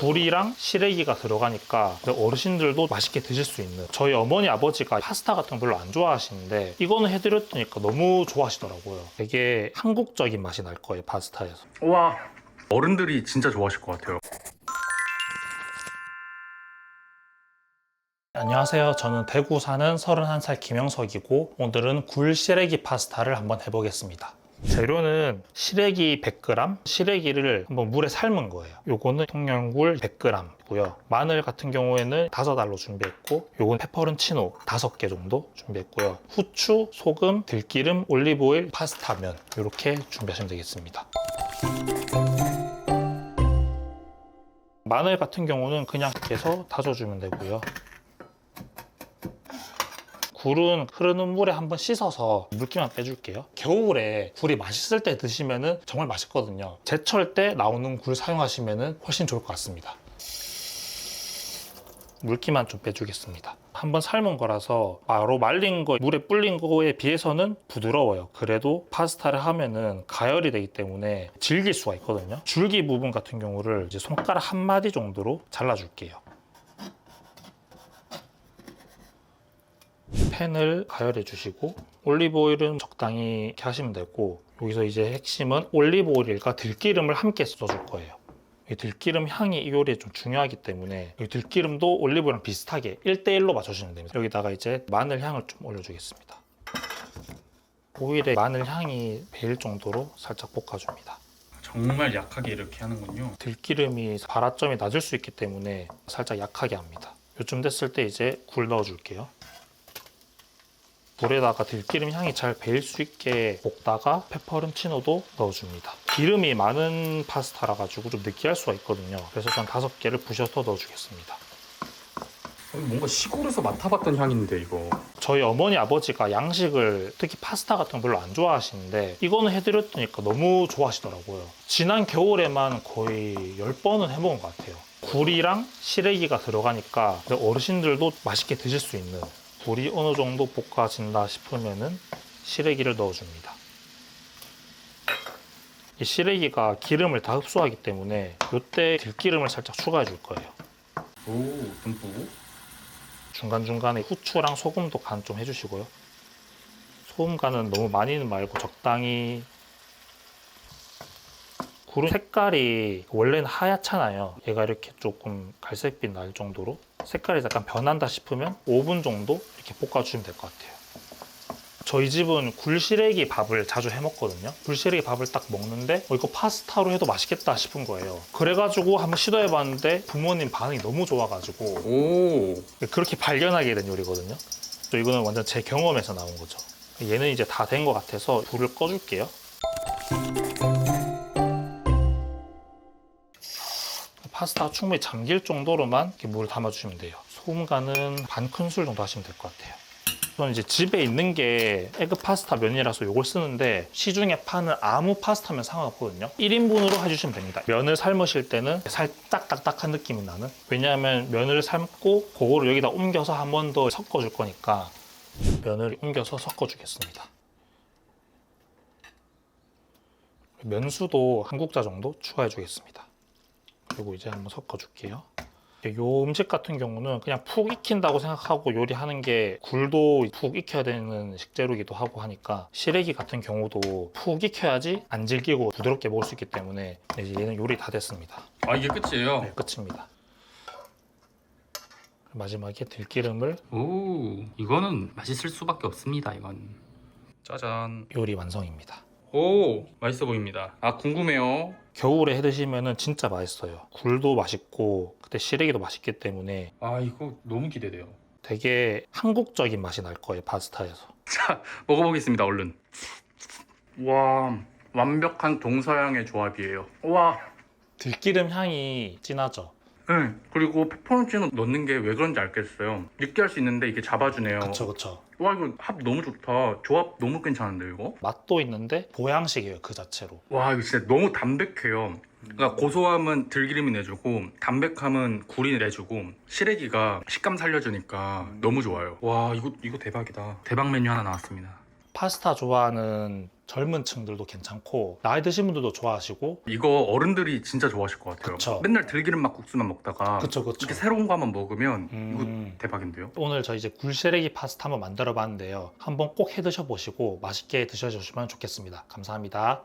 굴이랑 시래기가 들어가니까 어르신들도 맛있게 드실 수 있는. 저희 어머니 아버지가 파스타 같은 거 별로 안 좋아하시는데 이거는 해드렸더니까 너무 좋아하시더라고요. 되게 한국적인 맛이 날 거예요 파스타에서. 와. 어른들이 진짜 좋아하실 것 같아요. 안녕하세요. 저는 대구 사는 31살 김영석이고 오늘은 굴 시래기 파스타를 한번 해보겠습니다 재료는 시래기 100g, 시래기를 한번 물에 삶은 거예요. 요거는 통영굴 100g이고요. 마늘 같은 경우에는 5알로 준비했고, 요건 페퍼론치노 5개 정도 준비했고요. 후추, 소금, 들기름, 올리브오일, 파스타면 이렇게 준비하시면 되겠습니다. 마늘 같은 경우는 그냥 깨서 다져주면 되고요. 굴은 흐르는 물에 한번 씻어서 물기만 빼줄게요. 겨울에 굴이 맛있을 때 드시면 정말 맛있거든요. 제철 때 나오는 굴 사용하시면 훨씬 좋을 것 같습니다. 물기만 좀 빼주겠습니다. 한번 삶은 거라서 바로 말린 거, 물에 불린 거에 비해서는 부드러워요. 그래도 파스타를 하면은 가열이 되기 때문에 질길 수가 있거든요. 줄기 부분 같은 경우를 이제 손가락 한 마디 정도로 잘라줄게요. 팬을 가열해 주시고 올리브 오일은 적당히 이렇게 하시면 되고 여기서 이제 핵심은 올리브 오일과 들기름을 함께 써줄 거예요. 이 들기름 향이 이 요리에 좀 중요하기 때문에 이 들기름도 올리브랑 비슷하게 1대1로 맞춰주시면 됩니다. 여기다가 이제 마늘 향을 좀 올려주겠습니다. 오일에 마늘 향이 배일 정도로 살짝 볶아줍니다. 정말 약하게 이렇게 하는군요. 들기름이 발화점이 낮을 수 있기 때문에 살짝 약하게 합니다. 요쯤 됐을 때 이제 굴 넣어줄게요. 물에다가 들기름 향이 잘 배일 수 있게 볶다가 페퍼론치노도 넣어줍니다. 기름이 많은 파스타라 가지고 좀 느끼할 수가 있거든요. 그래서 전 다섯 개를 부셔서 넣어주겠습니다. 뭔가 시골에서 맡아봤던 향인데 이거. 저희 어머니 아버지가 양식을 특히 파스타 같은 거 별로 안 좋아하시는데 이거는 해드렸더니까 너무 좋아하시더라고요. 지난 겨울에만 거의 10번은 해먹은 것 같아요. 굴이랑 시래기가 들어가니까 어르신들도 맛있게 드실 수 있는 굴이 어느 정도 볶아진다 싶으면은 시래기를 넣어줍니다. 이 시래기가 기름을 다 흡수하기 때문에 이때 들기름을 살짝 추가해 줄 거예요. 오 듬뿍. 중간중간에 후추랑 소금도 간 좀 해주시고요. 소금 간은 너무 많이는 말고 적당히 굴은 색깔이 원래는 하얗잖아요. 얘가 이렇게 조금 갈색빛 날 정도로 색깔이 약간 변한다 싶으면 5분 정도 이렇게 볶아주시면 될 것 같아요. 저희 집은 굴시래기 밥을 자주 해 먹거든요. 굴시래기 밥을 딱 먹는데 어, 이거 파스타로 해도 맛있겠다 싶은 거예요. 그래가지고 한번 시도해 봤는데 부모님 반응이 너무 좋아가지고 오. 그렇게 발견하게 된 요리거든요. 또 이거는 완전 제 경험에서 나온 거죠. 얘는 이제 다 된 것 같아서 불을 꺼줄게요. 파스타 충분히 잠길 정도로만 이렇게 물을 담아주시면 돼요. 소금 간은 반 큰술 정도 하시면 될 것 같아요. 저는 이제 집에 있는 게 에그 파스타 면이라서 이걸 쓰는데 시중에 파는 아무 파스타면 상관없거든요. 1인분으로 해주시면 됩니다. 면을 삶으실 때는 살짝 딱딱한 느낌이 나는 왜냐하면 면을 삶고 그거를 여기다 옮겨서 한 번 더 섞어줄 거니까 면을 옮겨서 섞어주겠습니다. 면수도 한 국자 정도 추가해 주겠습니다. 그리고 이제 한번 섞어줄게요. 요 음식 같은 경우는 그냥 푹 익힌다고 생각하고 요리하는 게 굴도 푹 익혀야 되는 식재료기도 하고 하니까 시래기 같은 경우도 푹 익혀야지 안 질기고 부드럽게 먹을 수 있기 때문에 이제 얘는 요리 다 됐습니다. 아 이게 끝이에요. 네, 끝입니다. 마지막에 들기름을 오 이거는 맛있을 수밖에 없습니다. 이건. 짜잔. 요리 완성입니다. 오 맛있어 보입니다. 아 궁금해요. 겨울에 해 드시면 진짜 맛있어요. 굴도 맛있고 그때 시래기도 맛있기 때문에 아 이거 너무 기대돼요. 되게 한국적인 맛이 날 거예요 파스타에서. 자 먹어보겠습니다. 얼른. 와 완벽한 동서양의 조합이에요. 와. 들기름 향이 진하죠. 네, 그리고 페퍼론치노 넣는 게 왜 그런지 알겠어요. 느끼할 수 있는데 이게 잡아주네요. 그쵸 그쵸. 와 이거 합 너무 좋다. 조합 너무 괜찮은데 이거? 맛도 있는데 보양식이에요 그 자체로. 와 이거 진짜 너무 담백해요. 그러니까 고소함은 들기름이 내주고 담백함은 굴이 내주고 시래기가 식감 살려주니까 너무 좋아요. 와 이거 이거 대박이다. 대박 메뉴 하나 나왔습니다. 파스타 좋아하는 젊은 층들도 괜찮고 나이 드신 분들도 좋아하시고 이거 어른들이 진짜 좋아하실 것 같아요. 그쵸. 맨날 들기름 막국수만 먹다가 그쵸 그쵸 이렇게 새로운 거 한번 먹으면 음. 이거 대박인데요. 오늘 저 이제 굴세래기 파스타 한번 만들어 봤는데요 한번 꼭 해 드셔 보시고 맛있게 드셔 주시면 좋겠습니다 감사합니다